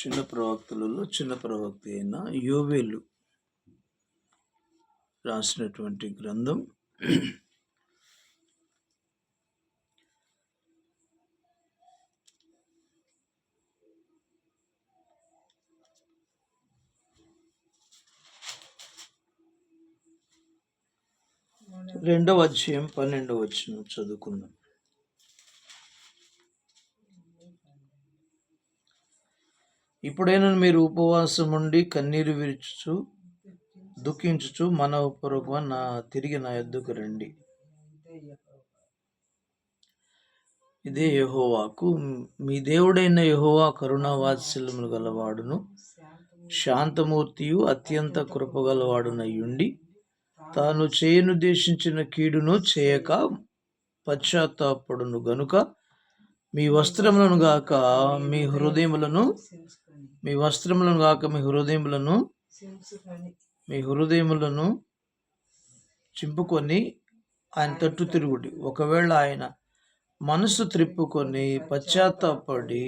చిన్న ప్రవక్తలలో చిన్న ప్రవక్త అయిన యోవేలు రాసినటువంటి గ్రంథం. రెండవ అధ్యాయం పన్నెండవ వచ్చిన చదువుకుందాం. ఇప్పుడైనా మీరు ఉపవాసం ఉండి కన్నీరు విరుచుచు దుఃఖించుచు మన నా తిరిగి నా ఎద్దుకు రండి. ఇదే యహోవాకు మీ దేవుడైన యహోవా కరుణావాత్సల్యములు గలవాడును. శాంతమూర్తియు అత్యంత కృపగలవాడునయ్యుండి తాను చేయనుద్దేశించిన కీడును చేయక పశ్చాత్తాపడును గనుక మీ వస్త్రములను గాక మీ హృదయములను మీ వస్త్రములను కాక మీ హృదయములను మీ హృదయములను చింపుకొని ఆయన తట్టు తిరుగుడి. ఒకవేళ ఆయన మనసు త్రిప్పుకొని పశ్చాత్తాపడి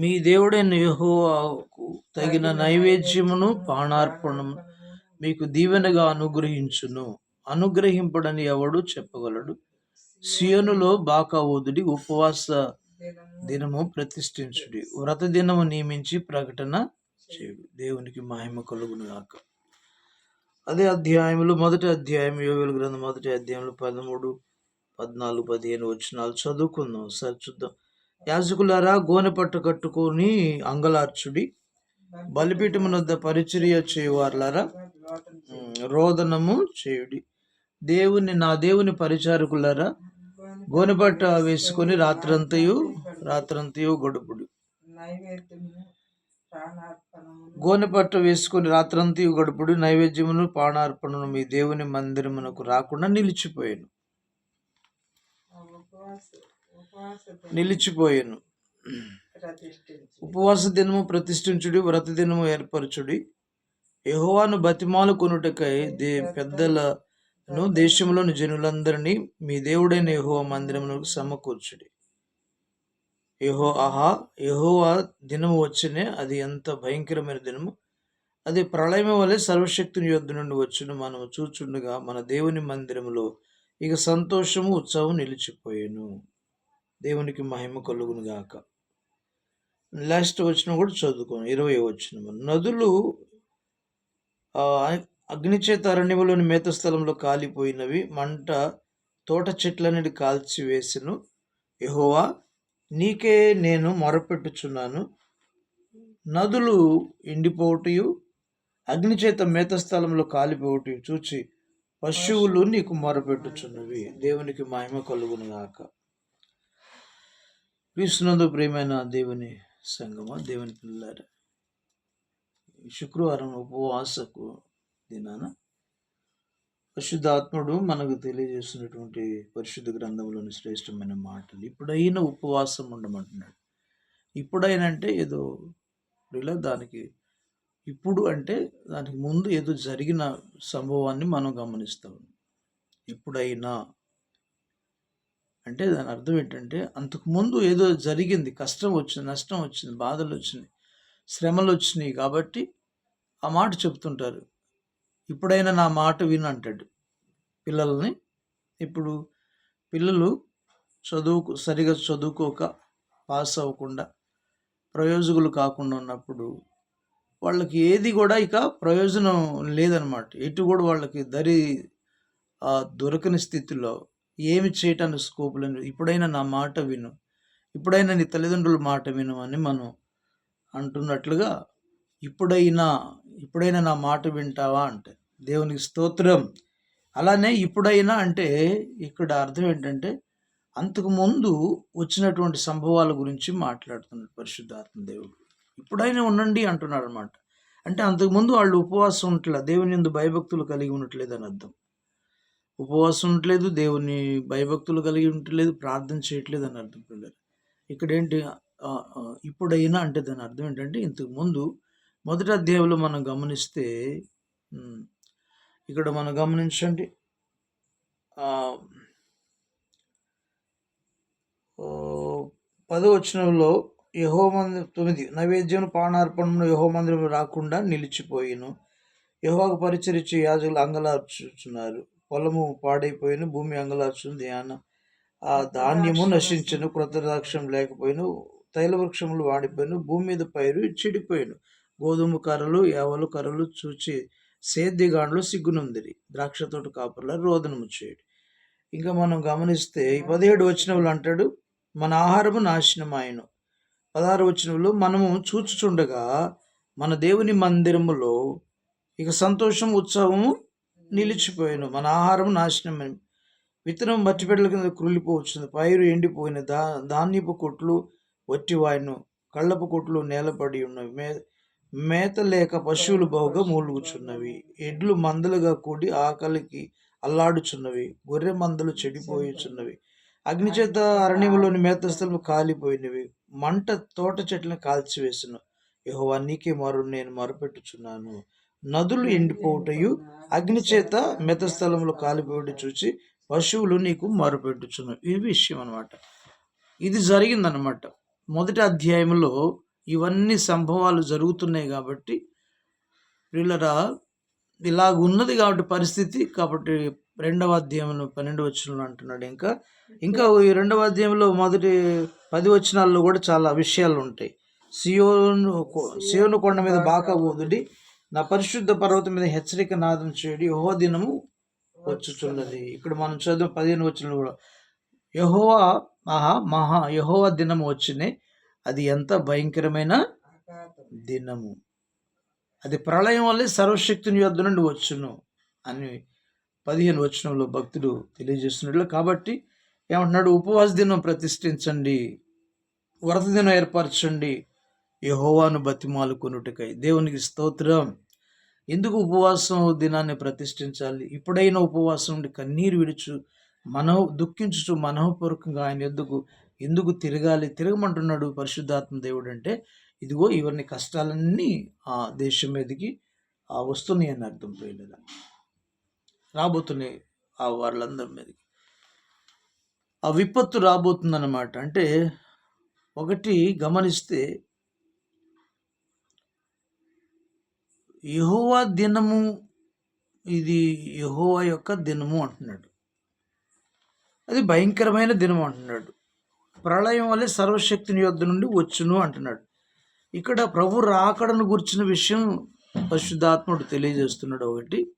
మీ దేవుడైన యెహోవాకు తగిన నైవేద్యమును పానార్పణం మీకు దీవెనగా అనుగ్రహించును. అనుగ్రహింపడని ఎవడు చెప్పగలడు? సియోనులో బాకా ఊదుడి ఉపవాస దినము ప్రతిష్ఠించుడి. వ్రత దినము నియమించి ప్రకటన చేయుడు. దేవునికి మహిమ కలుగును గాక అదే అధ్యాయంలో మొదటి అధ్యాయం యోగుల గ్రంథం మొదటి అధ్యాయంలో పదమూడు పద్నాలుగు పదిహేను వచ్చినాలు చదువుకుందాం. ఒకసారి చూద్దాం. యాజకులారా గోనె పట్టు కట్టుకొని అంగలార్చుడి. బలిపీఠమునొద్ద పరిచర్య చేయువారులారా రోదనము చేయుడి. దేవుని నా దేవుని పరిచారకులారా గోనెపట్ట వేసుకొని రాత్రంతయు రాత్రంతయు గడుపుడు. గోనెపట్ట వేసుకొని రాత్రంతయు గడుపుడు నైవేద్యమును పానార్పణను మీ దేవుని మందిరమునకు రాకుండా నిలిచిపోయాను. నిలిచిపోయాను. ఉపవాస దినము ప్రతిష్ఠించుడి వ్రత దినము ఏర్పరచుడి. యెహోవాను బతిమాలు కొనుటకై దే పెద్దలను దేశంలోని జనులందరినీ మీ దేవుడైన యెహోవా మందిరమునకు సమకూర్చుడి. యహో ఆహా యహోవా దినము వచ్చినే అది ఎంత భయంకరమైన దినము. అది ప్రళయం వలె సర్వశక్తిని యొద్ద నుండి వచ్చును. మనము చూచుండగా మన దేవుని మందిరములో ఇక సంతోషము ఉత్సవం నిలిచిపోయాను. దేవునికి మహిమ కలుగును గాక. లాస్ట్ వచ్చిన కూడా చదువుకోను. ఇరవై వచ్చిన నదులు అగ్నిచేత అరణ్యములోని మేత స్థలంలో కాలిపోయినవి. మంట తోట చెట్లన్నిటి కాల్చి యహోవా నీకే నేను మొరపెట్టుచున్నాను. నదులు ఎండిపోవటయు అగ్నిచేత మేత స్థలంలో కాలిపోవటం చూచి పశువులు నీకు మొరపెట్టుచున్నవి. దేవునికి మహిమ కలుగును గాక. క్రీస్తునందు ప్రియమైన దేవుని సంగమ దేవుని పిల్లారా ఈ శుక్రవారం ఉపవాసకు దినాన పరిశుద్ధాత్ముడు మనకు తెలియజేస్తున్నటువంటి పరిశుద్ధ గ్రంథంలోని శ్రేష్టమైన మాటలు. ఇప్పుడైనా ఉపవాసం ఉండమంటున్నాడు. ఇప్పుడైనా అంటే ఏదో ఇలా దానికి ఇప్పుడు అంటే దానికి ముందు ఏదో జరిగిన సంభవాన్ని మనం గమనిస్తాం ఇప్పుడైనా అంటే దాని అర్థం ఏంటంటే అంతకుముందు ఏదో జరిగింది. కష్టం వచ్చింది నష్టం వచ్చింది బాధలు వచ్చినాయి శ్రమలు వచ్చినాయి కాబట్టి ఆ మాట చెప్తుంటారు. ఇప్పుడైనా నా మాట విను అంటాడు పిల్లల్ని. ఇప్పుడు పిల్లలు చదువుకు సరిగా చదువుకోక పాస్ అవ్వకుండా ప్రయోజకులు కాకుండా ఉన్నప్పుడు వాళ్ళకి ఏది కూడా ఇక ప్రయోజనం లేదనమాట. ఎటు కూడా వాళ్ళకి దరి దొరకని స్థితిలో ఏమి చేయటానికి స్కోప్ లేదు. ఇప్పుడైనా నా మాట విను. ఇప్పుడైనా నీ తల్లిదండ్రుల మాట విను అని మనం అంటున్నట్లుగా ఇప్పుడైనా ఇప్పుడైనా నా మాట వింటావా అంటే దేవునికి స్తోత్రం. అలానే ఇప్పుడైనా అంటే ఇక్కడ అర్థం ఏంటంటే అంతకుముందు వచ్చినటువంటి సంభవాల గురించి మాట్లాడుతున్నాడు పరిశుద్ధాత్మ దేవుడు. ఇప్పుడైనా ఉండండి అంటున్నాడు అనమాట అంటే అంతకుముందు వాళ్ళు ఉపవాసం ఉండట్లేదు దేవుని ఎందు భయభక్తులు కలిగి ఉండట్లేదు అని అర్థం. ఉపవాసం ఉండట్లేదు దేవుని భయభక్తులు కలిగి ఉండట్లేదు ప్రార్థన చేయట్లేదు అని అర్థం పిల్లలు. ఇక్కడ ఏంటి ఇప్పుడైనా అంటే దాని అర్థం ఏంటంటే ఇంతకుముందు మొదటి అధ్యాయంలో మనం గమనిస్తే ఇక్కడ మనం గమనించండి. పదో వచనంలో యహో మంది తొమ్మిది నైవేద్యం పానార్పణను యహో మందిరం రాకుండా నిలిచిపోయిను. యహోకు పరిచరించి యాజకులు అంగలార్చుచున్నారు. పొలము పాడైపోయిన భూమి అంగలార్చుంది ధ్యాన. ఆ ధాన్యము నశించను క్రొత్త ద్రాక్షం లేకపోయిన తైల వృక్షములు వాడిపోయిన భూమి మీద పైరు చెడిపోయాను. గోధుమ కర్రలు యావలు కర్రలు చూచి సేద్యగాండ్లు సిగ్గునుందిరి. ద్రాక్ష తోట కాపుల రోదనము చేయడు ఇంకా మనం గమనిస్తే పదిహేడు వచనములు అంటాడు మన ఆహారము నాశనమాయను. పదహారు వచనంలో మనము చూచుచుండగా మన దేవుని మందిరములో ఇక సంతోషం ఉత్సవము నిలిచిపోయాను. మన ఆహారం నాశనమైన. విత్తనం మట్టిపెట్టల కింద కృలిపోవచ్చుంది పైరు ఎండిపోయిన దా ధాన్యపు కొట్లు వట్టివాయను. కళ్ళపు కొట్లు నేలపడి ఉన్నవి. మే మేత లేక పశువులు బహుగా మూలుగుచున్నవి. ఎడ్లు మందలుగా కూడి ఆకలికి అల్లాడుచున్నవి. గొర్రె మందలు చెడిపోయుచున్నవి. అగ్నిచేత అరణ్యంలోని మేతస్థలు కాలిపోయినవి. మంట తోట చెట్లను కాల్చివేసిన. యహోవా నీకే మరు నేను మరుపెట్టుచున్నాను. నదులు ఎండిపోవుటయు అగ్నిచేత మెతస్థలంలో కాలిపోయి చూచి పశువులు నీకు మరుపెట్టుచును. ఈ విషయం అనమాట ఇది జరిగిందనమాట. మొదటి అధ్యాయంలో ఇవన్నీ సంభవాలు జరుగుతున్నాయి కాబట్టి వీళ్ళరా ఇలాగ ఉన్నది కాబట్టి పరిస్థితి కాబట్టి రెండవ అధ్యాయంలో పన్నెండు వచనంలో అంటున్నాడు ఇంకా. ఇంకా ఈ రెండవ అధ్యాయంలో మొదటి పది వచనాల్లో కూడా చాలా విషయాలు ఉంటాయి. సియోను సియోను కొండ మీద బాగా ఊదుడి నా పరిశుద్ధ పర్వతం మీద హెచ్చరిక నాదం చేయడి యహో దినము వచ్చుచున్నది. ఇక్కడ మనం చదువు పదిహేను వచ్చిన కూడా. యహోవా మహా మహా యహోవా దినము వచ్చినాయి అది ఎంత భయంకరమైన దినము. అది ప్రళయం వల్లే సర్వశక్తిని యొద్ద నుండి వచ్చును అని పదిహేను వచనంలో భక్తుడు తెలియజేస్తున్నాడు కాబట్టి ఏమంటున్నాడు? ఉపవాస దినం ప్రతిష్ఠించండి. వ్రత దినం ఏర్పరచండి. యహోవాను బతిమాలు కొనుటకై. దేవునికి స్తోత్రం. ఎందుకు ఉపవాసం దినాన్ని ప్రతిష్ఠించాలి? ఇప్పుడైనా ఉపవాసం నుండి కన్నీరు విడుచు మనహ దుఃఖించుచు మనఃపూర్వకంగా ఆయన ఎందుకు ఎందుకు తిరగాలి? తిరగమంటున్నాడు పరిశుద్ధాత్మ దేవుడు అంటే ఇదిగో ఇవన్నీ కష్టాలన్నీ ఆ దేశం మీదకి వస్తున్నాయి అని అర్థం పోయిన రాబోతున్నాయి ఆ వాళ్ళందరి మీదకి. ఆ విపత్తు రాబోతుందన్నమాట. అంటే ఒకటి గమనిస్తే యహోవా దినము ఇది యహోవా యొక్క దినము అంటున్నాడు. అది భయంకరమైన దినం అంటున్నాడు. ప్రళయం వల్లే సర్వశక్తిని యొద్ధ నుండి వచ్చును అంటున్నాడు. ఇక్కడ ప్రభు రాకడను గుర్చిన విషయం పరిశుద్ధాత్ముడు తెలియజేస్తున్నాడు ఒకటి.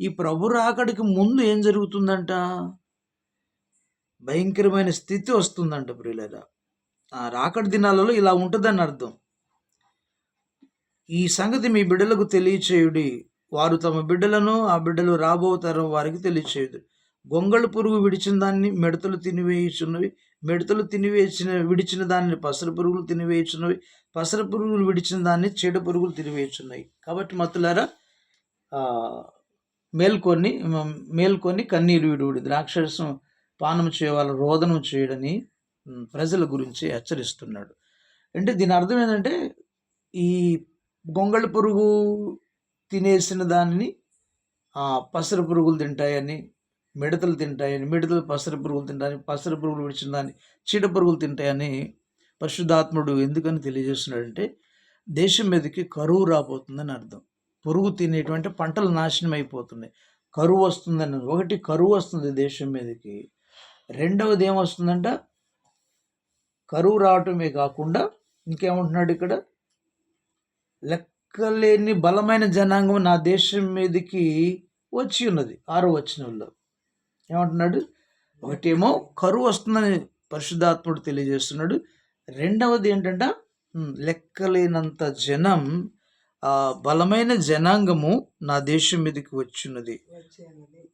ఈ ప్రభు రాకడికి ముందు ఏం జరుగుతుందంట? భయంకరమైన స్థితి వస్తుందంట ప్రియులరా. ఆ రాకడి దినాలలో ఇలా ఉంటుందని అర్థం. ఈ సంగతి మీ బిడ్డలకు తెలియచేయుడి. వారు తమ బిడ్డలను ఆ బిడ్డలు రాబోతారో వారికి తెలియచేయుడు గొంగళ పురుగు విడిచిన దాన్ని మిడతలు తినివేయుచున్నవి మిడతలు తినివేసిన విడిచిన దాన్ని పసర పురుగులు తినివేయుచున్నవి. పసర పురుగులు విడిచిన దాన్ని చీడ పురుగులు తినివేయుచున్నాయి. కాబట్టి మత్తులారా మేల్కొని మేల్కొని కన్నీరు విడువుడి ద్రాక్షరసం పానం చేయవాల రోదనం చేయడని ప్రజల గురించి హెచ్చరిస్తున్నాడు. అంటే దీని అర్థం ఏంటంటే ఈ గొంగళి పురుగు తినేసిన దానిని పసర పురుగులు తింటాయని మిడతలు తింటాయని మిడతలు పసర పురుగులు తింటాయని పసర పురుగులు విడిచిన దాన్ని చీడ పురుగులు తింటాయని పరిశుద్ధాత్ముడు ఎందుకని తెలియజేస్తున్నాడంటే దేశం మీదకి కరువు రాబోతుందని అర్థం. పురుగు తినేటువంటి పంటలు నాశనం అయిపోతున్నాయి. కరువు వస్తుందని ఒకటి కరువు వస్తుంది దేశం మీదకి. రెండవది ఏమొస్తుందంట? కరువు రావటమే కాకుండా ఇంకేమంటున్నాడు ఇక్కడ? లెక్కలేని బలమైన జనాంగం నా దేశం మీదకి వచ్చి ఉన్నది. ఆరో వాళ్ళు ఏమంటున్నాడు? ఒకటేమో కరువు వస్తుందని పరిశుద్ధాత్ముడు తెలియజేస్తున్నాడు. రెండవది ఏంటంటే? లెక్కలేనంత జనం బలమైన జనాంగము నా దేశం మీదకి వచ్చినది.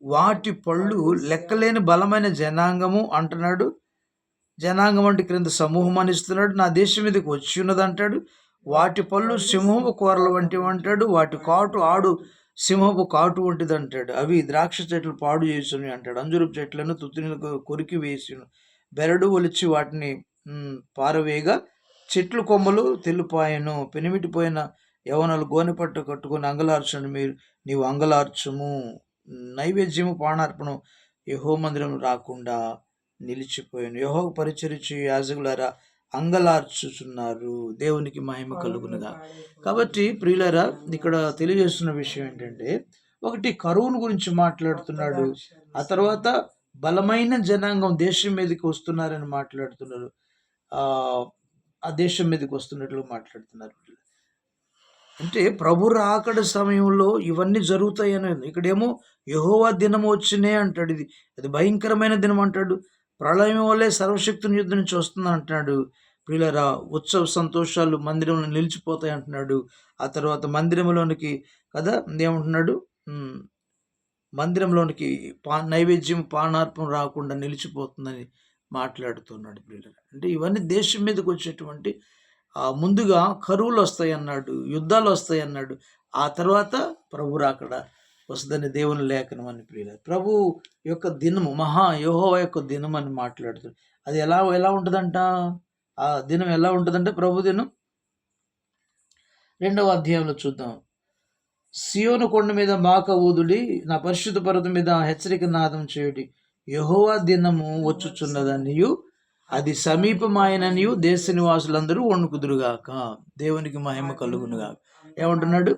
వాటి పళ్ళు లెక్కలేని బలమైన జనాంగము అంటున్నాడు. జనాంగం అంటే క్రింద సమూహం అనిస్తున్నాడు నా దేశం మీదకి వచ్చి ఉన్నది అంటాడు. వాటి పళ్ళు సింహపు కూరలు వంటివి అంటాడు. వాటి కాటు ఆడు సింహపు కాటు వంటిది అంటాడు అవి ద్రాక్ష చెట్లు పాడు చేసినవి అంటాడు. అంజురపు చెట్లను తుత్తులకు కొరికి వేసిను. బెరడు ఒలిచి వాటిని పారవేయగా చెట్లు కొమ్మలు తెలుపాయను పెనిమిటిపోయిన యవనలు గోనెపట్టు కట్టుకొని అంగలార్చను మీరు నీవు అంగలార్చము. నైవేద్యము పానార్పణం యహో మందిరం రాకుండా నిలిచిపోయాను యహో పరిచరించి యాజకులారా అంగలార్చుచున్నారు. దేవునికి మహిమ కలుగునుగా. కాబట్టి ప్రియులరా ఇక్కడ తెలియజేస్తున్న విషయం ఏంటంటే ఒకటి కరువును గురించి మాట్లాడుతున్నాడు. ఆ తర్వాత బలమైన జనాంగం దేశం మీదకి వస్తున్నారని మాట్లాడుతున్నారు. ఆ ఆ దేశం మీదకి వస్తున్నట్లు మాట్లాడుతున్నారు. అంటే ప్రభు రాకడ సమయంలో ఇవన్నీ జరుగుతాయని ఇక్కడేమో యహోవా దినం వచ్చినే అంటాడు ఇది. అది భయంకరమైన దినం అంటాడు. ప్రళయం వల్లే సర్వశక్తుని యుద్ధం నుంచి వస్తుంది అంటున్నాడు ప్రియులరా ఉత్సవ సంతోషాలు మందిరంలో నిలిచిపోతాయి అంటున్నాడు. ఆ తర్వాత మందిరంలోనికి కదా ఏమంటున్నాడు? మందిరంలోనికి పా నైవేద్యం పానార్పం రాకుండా నిలిచిపోతుందని మాట్లాడుతున్నాడు ప్రియులరా. అంటే ఇవన్నీ దేశం మీదకి వచ్చేటువంటి ముందుగా కరువులు వస్తాయి అన్నాడు యుద్ధాలు వస్తాయి అన్నాడు ఆ తర్వాత ప్రభు రాకడ వస్తుందని దేవుని లేఖనం అని ప్రియుల ప్రభు యొక్క దినము మహా యోహోవ యొక్క దినం అని మాట్లాడుతుంది అది ఎలా ఎలా ఉంటుందంట? ఆ దినం ఎలా ఉంటుందంటే ప్రభు దినం? రెండవ అధ్యాయంలో చూద్దాం. సియోను కొండ మీద మాక ఊదుడి నా పరిశుద్ధ పర్వతం మీద హెచ్చరిక నాదం చేయుడి. యహోవా దినము వచ్చుచున్నదనియు అది సమీపమాయననియు దేశ నివాసులందరూ వణుకుదురుగాక. దేవునికి మహిమ కలుగునుగాక. ఏమంటున్నాడు?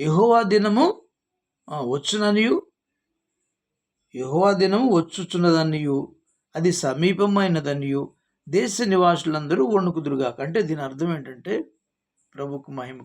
యహోవా దినము వచ్చుననియు. యహోవా దినము వచ్చుచున్నదనియు. అది సమీపమైనదనియు. దేశ నివాసులందరూ వణుకుదురుగాక. అంటే దీని అర్థం ఏంటంటే ప్రభుకు మహిమ